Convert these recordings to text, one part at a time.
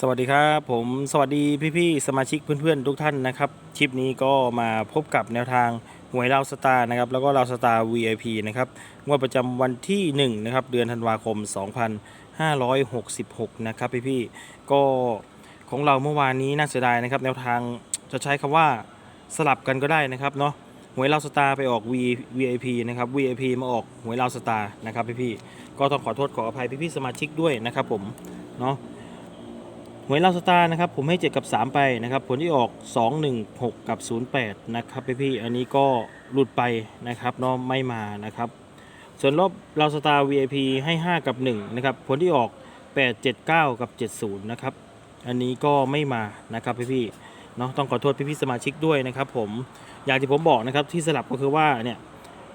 สวัสดีครับผมสวัสดีพี่ๆสมาชิกเพื่อนๆทุกท่านนะครับคลิปนี้ก็มาพบกับแนวทางหวยเราสตาร์นะครับแล้วก็เราสตาร์ VIP นะครับงวดประจำวันที่1นะครับเดือนธันวาคม 2566 นะครับพี่ๆก็ของเราเมื่อวานนี้น่าเสียดายนะครับ แนวทางจะใช้คำว่าสลับกันก็ได้นะครับเนาะหวยเราสตาร์ไปออก V VIP นะครับ VIP มาออกหวยเราสตาร์นะครับพี่ๆก็ต้องขอโทษขออภัยพี่ๆสมาชิกด้วยนะครับผมเนาะ หวยเราสตาร์นะครับผมให้ 7 กับ 3 ไปนะครับผลที่ออก 2 1 6 กับ 08 นะครับพี่ๆอันนี้ก็หลุดไปนะครับเนาะไม่มานะครับ ส่วนรอบเราสตาร์ VIP ให้ 5 กับ 1 นะครับผลที่ออก 8 7 9 กับ 70 นะครับ อันนี้ก็ไม่มานะครับพี่ๆเนาะต้องขอโทษพี่ๆสมาชิกด้วยนะครับผมอย่างที่ผมบอกนะครับที่สลับก็คือว่าเนี่ย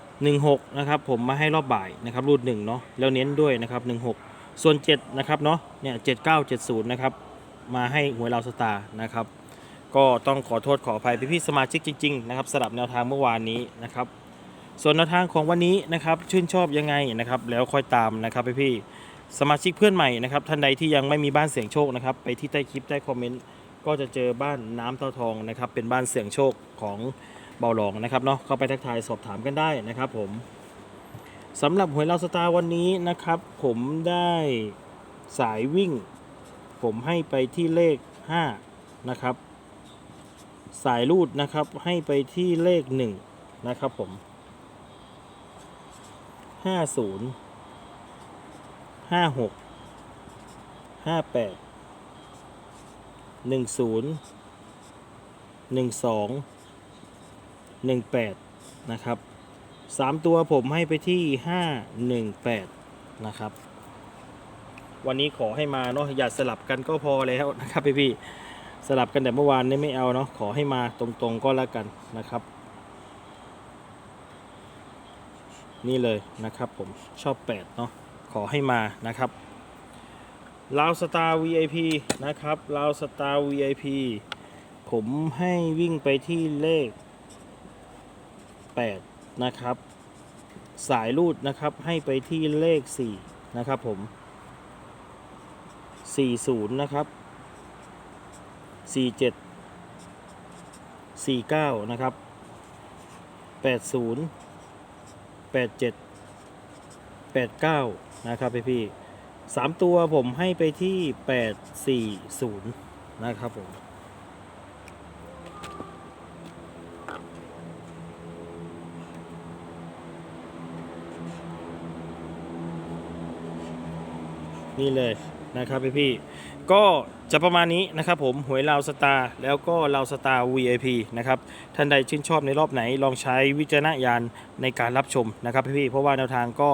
16นะครับผมมาให้รอบบ่ายนะครับรูด1เนาะแล้วเน้นด้วยนะครับ16 ส่วน7นะครับเนาะเนี่ย79 70นะครับ มาให้หวยเราสตาร์นะครับ ก็ต้องขอโทษขออภัยพี่ๆสมาชิกจริงๆนะครับสลับแนวทางเมื่อวานนี้นะครับ ส่วนแนวทางของวันนี้นะครับชื่นชอบยังไงนะครับ แล้วค่อยตามนะครับพี่ๆสมาชิกเพื่อนใหม่นะครับท่านใดที่ยังไม่มีบ้านเสี่ยงโชคนะครับไปที่ใต้คลิปใต้คอมเมนต์ก็จะเจอบ้านน้ำเต้าทองนะครับ เป็นบ้านเสี่ยงโชคของเบาหลองนะครับเนาะเข้าไปทักทายสอบถามกันได้นะครับ ผมสำหรับหวยเราสตาร์วันนี้นะครับ ผมได้สายวิ่ง ผมให้ไปที่เลข 5 นะครับ สายรูดนะครับให้ไปที่เลข 1 นะครับผม 50 56 58 10 12 18 นะครับ 3 ตัวผมให้ไปที่ 518 นะครับ วันนี้ขอให้มาเนาะอย่าสลับกันก็พอแล้วนะครับพี่พี่สลับกันแต่เมื่อวานนี่ไม่เอาเนาะขอให้มาตรงๆก็แล้วกันนะครับ นี่เลยนะครับผมชอบ8เนาะขอให้มานะครับลาวสตาร์ VIP นะครับลาวสตาร์ VIP ผมให้วิ่งไปที่เลข 8 นะครับ สายรูดนะครับให้ไปที่เลข 4 นะครับผม 40 นะครับ 47 49 นะครับ 80 87 89 นะครับพี่พี่ๆสามตัวผมให้ไปที่ 840 นะครับผมนี่เลย นะครับพี่พี่ก็จะประมาณนี้นะครับผมหวยลาวสตาร์แล้วก็ลาวสตาร์ VIP นะครับท่านใดชื่นชอบในรอบไหนลองใช้วิจารณญาณในการรับชมนะครับพี่พี่เพราะว่าแนวทางก็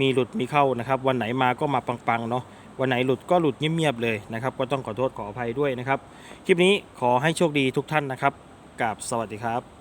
มีหลุดมีเข้านะครับวันไหนมาก็มาปังๆเนาะวันไหนหลุดก็หลุดเงียบๆเลยนะครับก็ต้องขอโทษขออภัยด้วยนะครับ คลิปนี้ขอให้โชคดีทุกท่านนะครับกับสวัสดีครับ